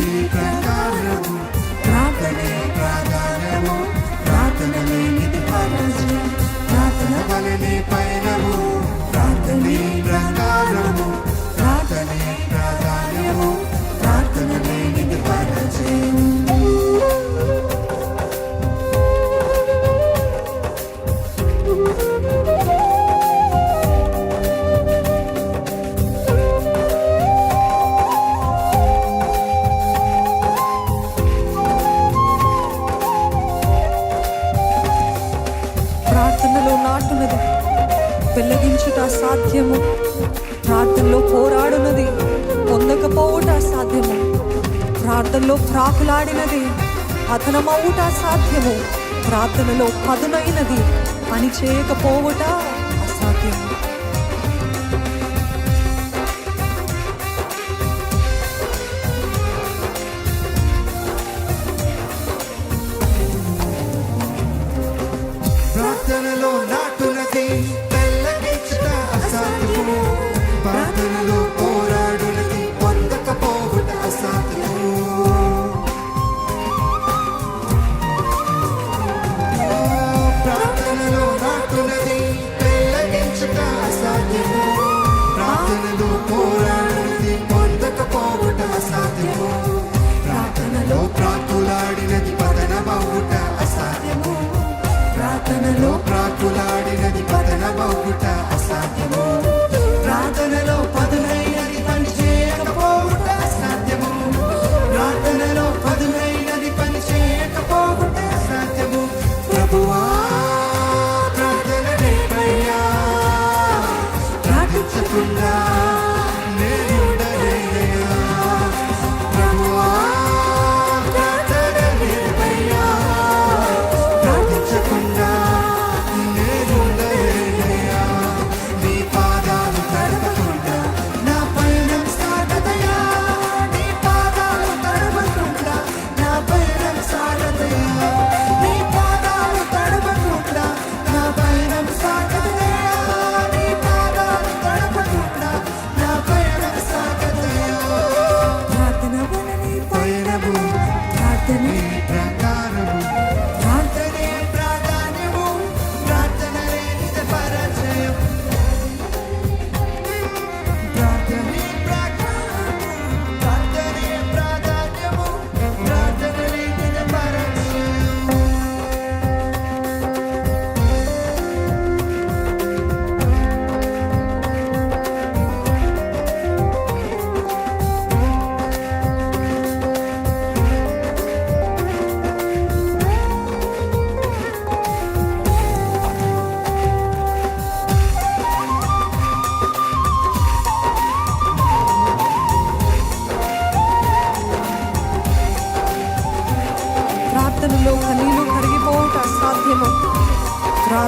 Because ప్రార్థనలో నాటున్నది వెల్లగించుట అసాధ్యము ప్రార్థనలో పోరాడున్నది పొందకపోవుట అసాధ్యము ప్రార్థనలో ప్రాకులాడినది. అతనమవుట అసాధ్యము ప్రార్థనలో పదునైనది. పని చేయకపోవుట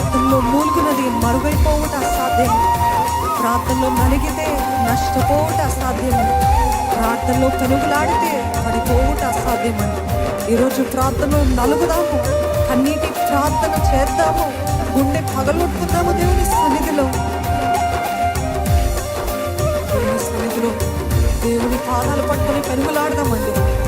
ప్రార్థనలో మూలుగునది మరుగైపోవట అసాధ్యం. ప్రార్థనలో నలిగితే నష్టపోవట అసాధ్యం. ప్రార్థనలో కనుగులాడితే పడిపోవటం అసాధ్యమని ఈరోజు ప్రార్థన నలుగుదాము. కన్నీటి ప్రార్థన చేద్దాము. గుండె పగలొట్టుకుందాము దేవుని సన్నిధిలో. దేవుని సన్నిధిలో దేవుని పాదాలు పట్టుకొని పెనుగులాడదామండి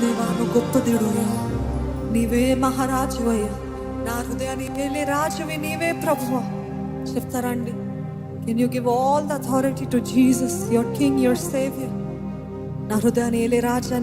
దేవాను గొప్ప దేవుడుయా నీవే మహారాజువయ్యా. నా హృదయాన్ని వెళ్ళే రాజువి నీవే ప్రభువ. చెప్తారండి can you give all the authority to Jesus your king your saviour నా హృదయాన్ని వెళ్ళే రాజా